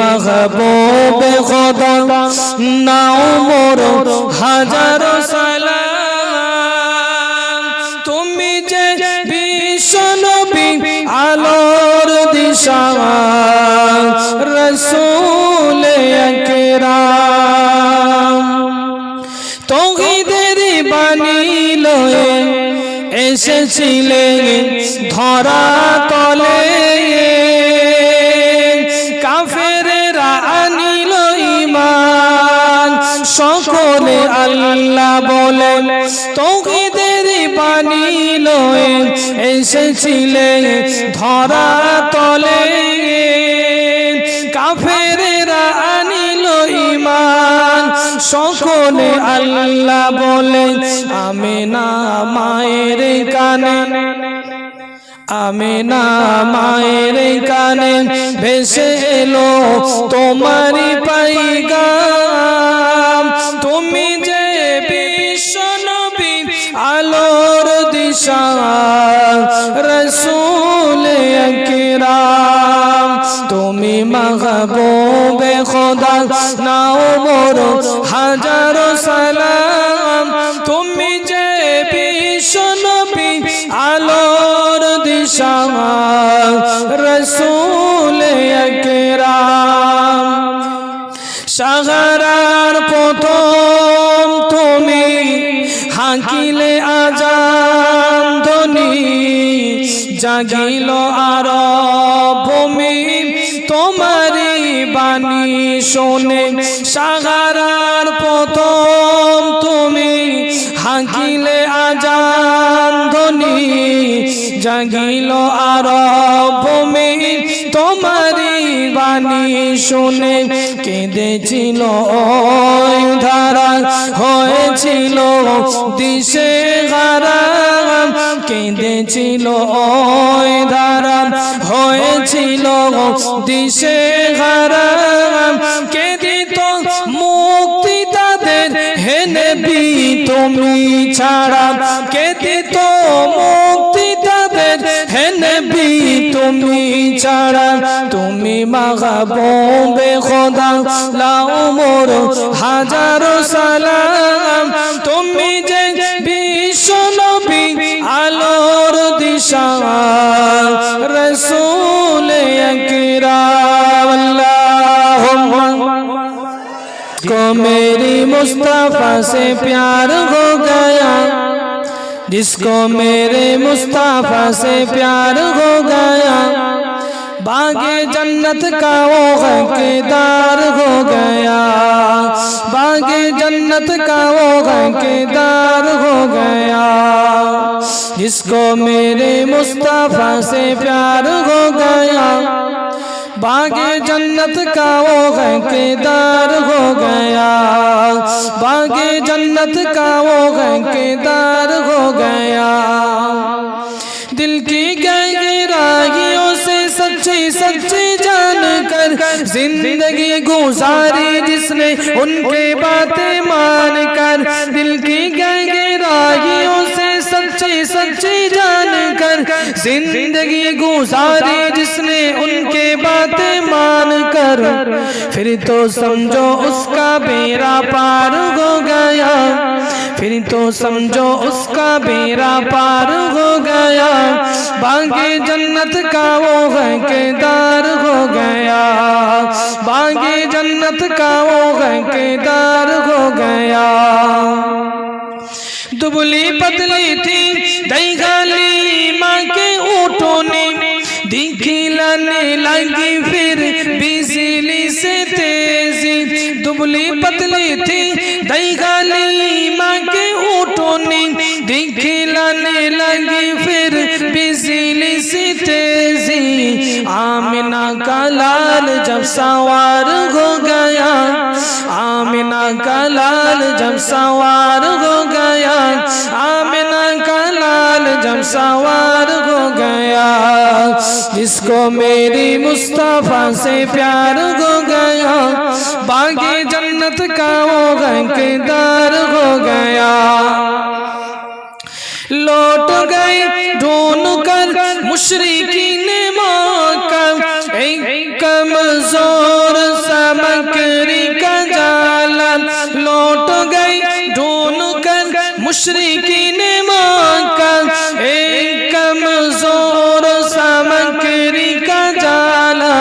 মাহবুব খোদা নাও মোর হাজার সালাম। তুমি যে বিশ্বনবী আলোর দিশা, রসুল আকরাম তৌহিদের বাণী লয়ে এসেছিলেন ধরা তলে। সকলে আল্লাহ বলে তৌহিদের বাণী লয়ে এসেছিলেন ধরা তলে। কাফেরেরা আনিল ইমান সকলে আল্লাহ বলে আমি না মায়ের কানে আমি না মায়ের কানে ভেসে এলো তোমারই পাইগাম। মাহবুবে খোদা নাও মোর হাজার সালাম। তুমি যে বিশ্ব নবী, আলোর দিশা, রসুল কিরাম সাহারার প্রথম তুমি, হাকিলে আজান ধ্বনি, জাগিল আর ভূমি তোমারি বাণী শোনে সাগারার প্রথম তুমি হাঁকিলে আজান ধ্বনি জাগিল আর ভূমি তোমারি বাণী শুনে কেঁদেছিল ধারা হয়েছিল, দিশে হারা কেঁদেছিল ধারা হয়েছিল, দিশে হারা কেঁদিত মুক্তি তাদের। হেনে তুমি ছাড়া কেঁদিত মুক্তি তাদের হেনে বি তুমি ছাড়া তুমি মাগাবে খোদা লাও মোর হাজার সালাম তুমি যে বিশ্ব নবী আলোর দিশা রসুল আকরাম আল্লাহুম্মা को मेरी मुस्तफा से प्यार हो गया جس کو میرے مصطفیٰ سے پیار ہو گیا، باغ جنت کا وہ دار ہو گیا۔ باغ جنت کا وہ دار ہو گیا۔ جس کو میرے مصطفیٰ سے پیار ہو گیا باغ جنت کا وہ دار ہو گیا۔ باغ جنت کا وہ دار ہو گیا۔ دل کی گئی راہیوں سے سچی سچی جان کر زندگی گزاری جس نے ان کے باتیں مان کر زندگی گزارے جس نے ان کے باتیں مان کر پھر تو سمجھو اس کا بیرا پار ہو گیا۔ پھر تو سمجھو اس کا بیرا پار ہو گیا۔ بانگ جنت کا وہ غیقیدار ہو گیا۔ بانگ جنت کا وہ غیقیدار ہو گیا۔ دبلی پتلی تھی دہی گالی ماں کے दिखिलाने लगी फिर बिजली से तेजी दुबली पतली थी दही गाली माँ के ऊँटों ने दिखिलाने लगी फिर बिजली से तेजी آمینہ کا لال جب سوار ہو گیا آمینہ کا لال جب سوار ہو گیا۔ آمینہ کا لال جب سوار ہو گیا۔ جس کو میری مصطفیٰ سے پیار ہو گیا۔ باغی جنت کا وہ رنگ ہو گیا۔ لوٹ گئے ڈھونڈ کر مشرقی मुशरिकीन मक्का एक कमजोर सामग्री का जाला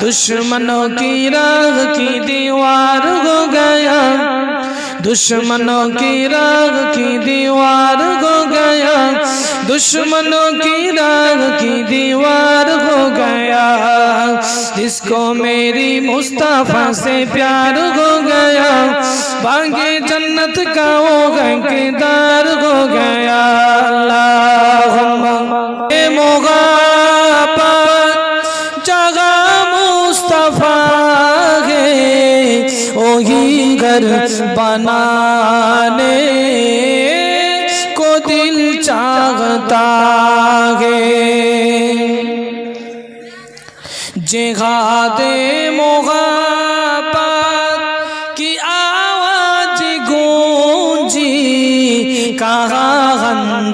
दुश्मनों की राह की दीवार हो गया दुश्मनों की राह की दीवार हो गया दुश्मनों की राह की दीवार हो गया जिसको मेरी मुस्तफ़ा से प्यार हो गया बागे जन्नत का वो गंकेदार हो गया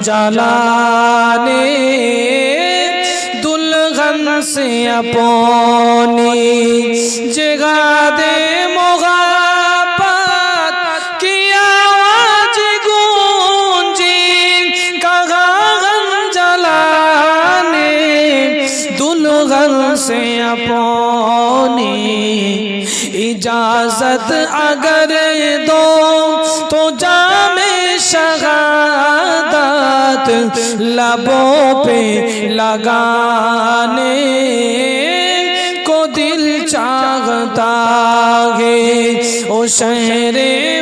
जलाने दुल्हन से अपनी जिहादे मोहब्बत की आवाज गूंजी कहाँ हम जलाने दुल्हन से अपनी इजाजत अगर दो तो لبوں پہ لگانے کو دل چاہتا ہے۔ او شہر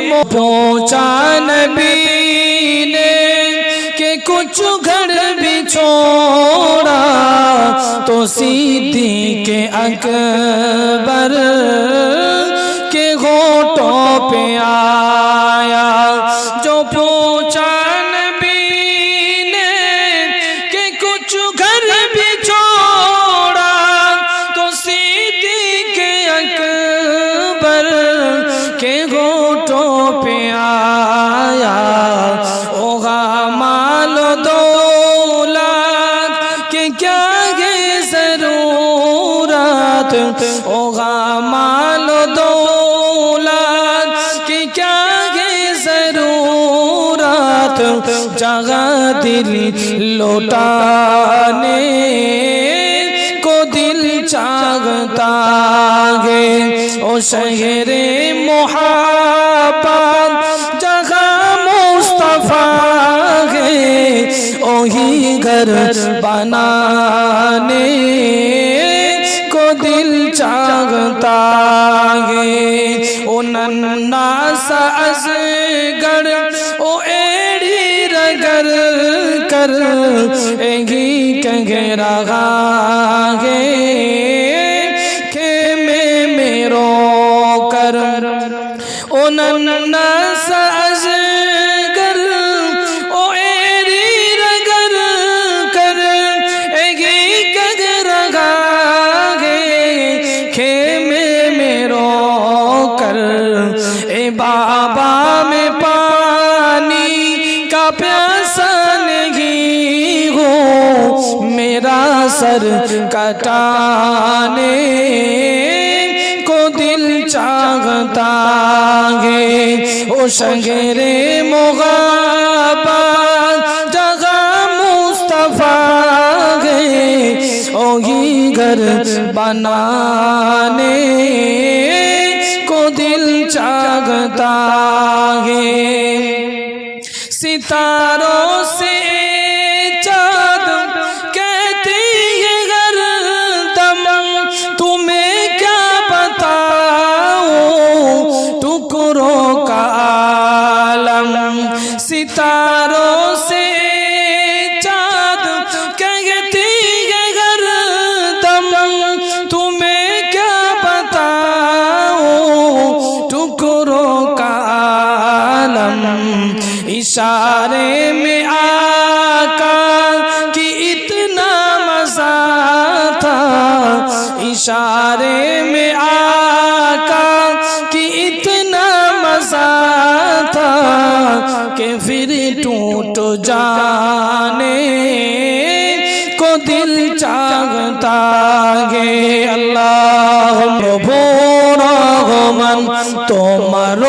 میں پہنچا نبی نے کہ کچھ گھر بھی چھوڑا تو سیدھی کے اکبر کے گھوٹوں پہ آیا۔ دل لوٹانے کو دل چاہتا ہے۔ او شہر محبت جگہ مصطفیٰ ہے، اوہی گھر بنانے کو دل چاہتا ہے۔ او ننا سا ازگر او اے کر کر یہی کہہ رہا سر کٹانے کو دل چاہتا ہے۔ او شگر مغابت جگہ مصطفیٰ ہے۔ او ہی گھر بنانے کو دل چاہتا ہے۔ ستاروں আশারে সমান তোমার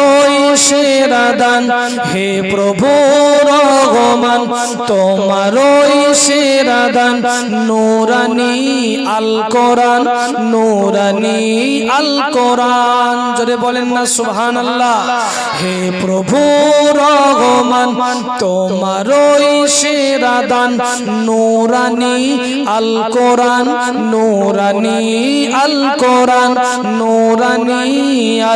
সেরাদান হে প্রভু রহমান, তোমার সেরাদান নোরানি আল কোরআন নোরানি আল কোরআন যদি বলেন না সুহান আল্লাহ হে প্রভু রহমান, তোমার সেরাদান নোরানি আল কোরআন নোরানি আল কোরআন নোরানি আল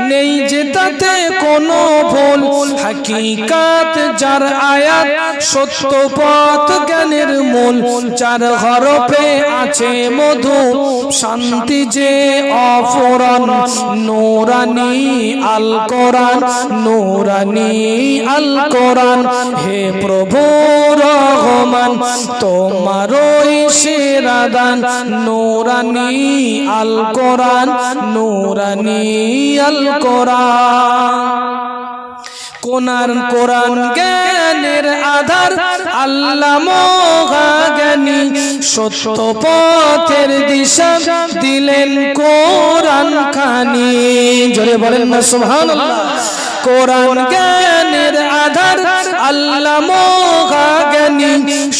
নেই যে তাতে কোনো ভুল। হাকিকাত যার আয়াত সত্য পথ জ্ঞানের মূল। চার হরফে আছে মধু, শান্তি যে অফরন নোরানি আল কোরআন, নোরানি আল কোরআন। হে প্রভু রহমান তোমারই সেরা দান। নোরানি আল কোরআন, নোরানি আল কোরআন কোনার কোরআন জ্ঞানের আধার, আল্লাহ মহাজ্ঞানী সত্য পথের দিশা দিলেন কোরআন খানি জোরে বলেন না, সুবহানাল্লাহ। কোরআন জ্ঞানের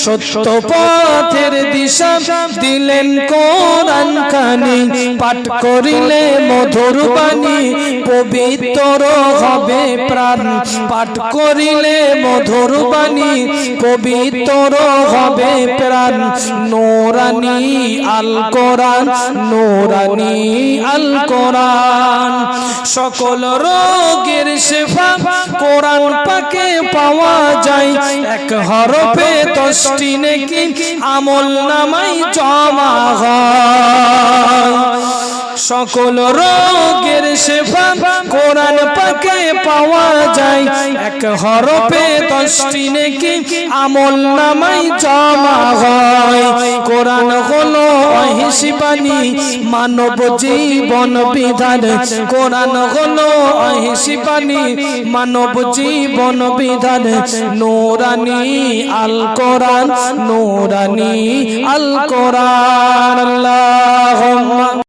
সত্য পথের দিশা দিলেন কোরআন খানি, পাঠ করিলে মধুর বাণী, পবিত্র হবে প্রাণ। পাঠ করিলে মধুর বাণী, পবিত্র হবে প্রাণ। নোরানি আল কোরআন, নোরানি আল কোরআন। সকল রোগের শেফা কোরআন পাকে পাওয়া যায়। এক হরফে দশটি নেকি আমল নামাই জমা হয়। সকল রোগের সেবা কোরআন পাকে পাওয়া যায়। এক হরফে দশটি নেকি আমল নামাই জমা হয়। কোরআন হলো অহিসিবানী মানব জীবন বিধান। কোরআন হলো অহিসিবানী মানব জীবন বিধান। নোরানি আল কোরআন নোরানি আল কোরআন আল্লাহ